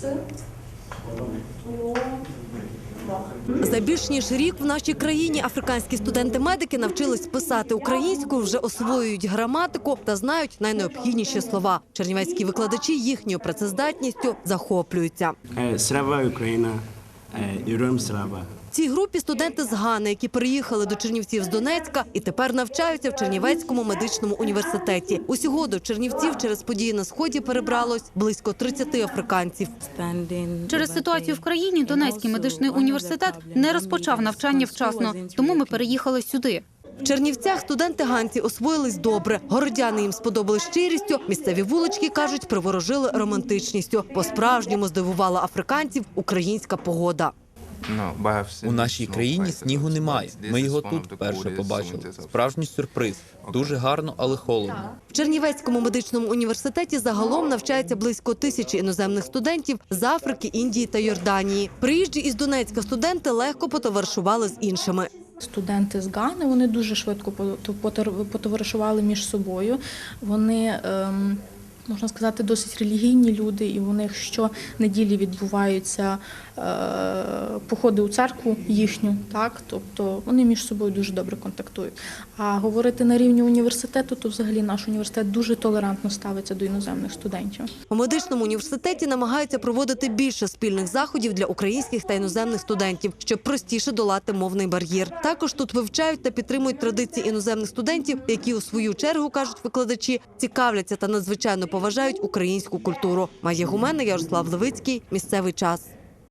С. За більш ніж рік в нашій країні африканські студенти-медики навчились писати українською, вже освоюють граматику та знають найнеобхідніші слова. Чернівецькі викладачі їхньою працездатністю захоплюються. Срава Україна, е, Ірем Слава. Цій групі студенти з Гани, які переїхали до Чернівців з Донецька і тепер навчаються в Чернівецькому медичному університеті. Усього до Чернівців через події на сході перебралось близько 30 африканців. Через ситуацію в країні Донецький медичний університет не розпочав навчання вчасно, тому ми переїхали сюди. В Чернівцях студенти ганці освоїлись добре. Городяни їм сподобали щирістю. Місцеві вулички кажуть, приворожили романтичністю. По справжньому здивувала африканців українська погода. У нашій країні снігу немає. Ми його тут вперше побачили. Справжній сюрприз. Дуже гарно, але холодно. В Чернівецькому медичному університеті загалом навчається близько тисячі іноземних студентів з Африки, Індії та Йорданії. Приїжджі із Донецька студенти легко потоваришували з іншими. Студенти з Гани вони дуже швидко пото- потоваришували між собою. Вони, ем, можна сказати, досить релігійні люди, і у них щонеділі відбуваються е, походи у церкву їхню, так тобто вони між собою дуже добре контактують. А говорити на рівні університету, то взагалі наш університет дуже толерантно ставиться до іноземних студентів. У медичному університеті намагаються проводити більше спільних заходів для українських та іноземних студентів, щоб простіше долати мовний бар'єр. Також тут вивчають та підтримують традиції іноземних студентів, які у свою чергу кажуть викладачі, цікавляться та надзвичайно поважають українську культуру. Майя гумена Ярослав Левицький. Місцевий час.